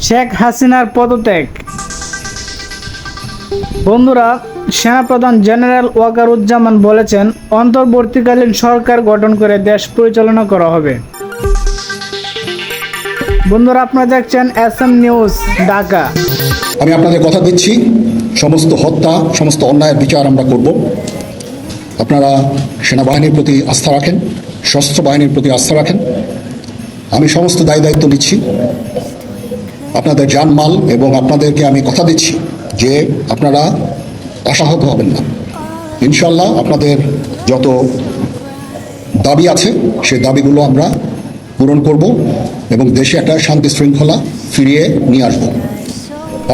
শেখ হাসিনার পদত্যাগ। বন্ধুরা, সেনাপ্রধান জেনারেল ওয়াকারুজ্জামান বলেছেন, অন্তর্বর্তীকালীন সরকার গঠন করে দেশ পরিচালনা করা হবে। বন্ধুরা, আপনারা দেখছেন এস এম নিউজ, ঢাকা। আমি আপনাদের কথা দিচ্ছি, সমস্ত হত্যা, সমস্ত অন্যায়ের বিচার আমরা করব। আপনারা সেনাবাহিনীর প্রতি আস্থা রাখেন, সশস্ত্র বাহিনীর প্রতি আস্থা রাখেন। আমি সমস্ত দায় দায়িত্ব নিচ্ছি। আপনাদের জানমাল এবং আপনাদেরকে আমি কথা দিচ্ছি যে আপনারা আশাহত হবেন না। ইনশাল্লাহ আপনাদের যত দাবি আছে সেই দাবিগুলো আমরা পূরণ করব এবং দেশে একটা শান্তি শৃঙ্খলা ফিরিয়ে নিয়ে আসব।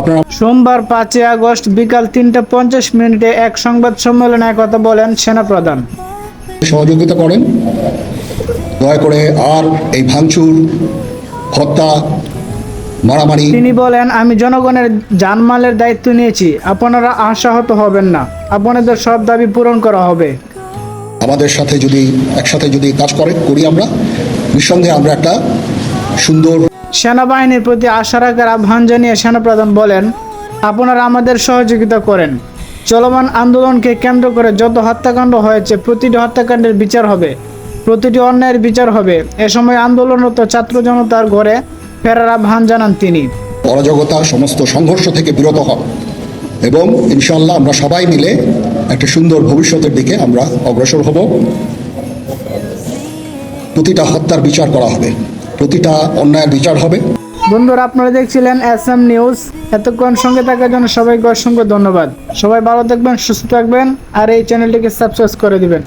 আপনারা সোমবার পাঁচই আগস্ট বিকাল তিনটা পঞ্চাশ মিনিটে এক সংবাদ সম্মেলনে কথা বলেন সেনাপ্রধান। সহযোগিতা করেন। দয়া করে আর এই ভাঙচুর হত্যা মারামারি। তিনি বলেন আমি জনগণের জানমালের দায়িত্ব নিয়েছি। আপনারা আশাহত হবেন না। আপনাদের সব দাবি পূরণ করা হবে। আমাদের সাথে যদি একসাথে যদি কাজ করে করি আমরা নিঃসন্দেহে আমরা একটা সুন্দর সেনাবাহিনীর প্রতি আশা রাখার আহ্বান জানিয়ে সেনাপ্রধান বলেন আপনারা আমাদের সহযোগিতা করেন। চলমান আন্দোলনকে কেন্দ্র করে যত হত্যাকাণ্ড হয়েছে প্রতিটি হত্যাকাণ্ডের বিচার হবে। প্রতিটি অন্যায়ের বিচার হবে। এ সময় আন্দোলনরত ছাত্র জনতার ঘরে ফেরার আহ্বান জানান তিনি। অরাজকতা সমস্ত সংঘর্ষ থেকে বিরত হব এবং ইনশাল্লাহ আমরা সবাই মিলে একটা সুন্দর ভবিষ্যতের দিকে আমরা অগ্রসর হব। প্রতিটা হত্যার বিচার করা হবে প্রতিটা অন্যায়ের বিচার হবে। বন্ধুরা আপনারা দেখছিলেন এস এম নিউজ। এতক্ষণ সঙ্গে থাকার জন্য সবাইকে অসংখ্য ধন্যবাদ। সবাই ভালো থাকবেন সুস্থ থাকবেন আর এই চ্যানেলটিকে সাবস্ক্রাইব করে দিবেন।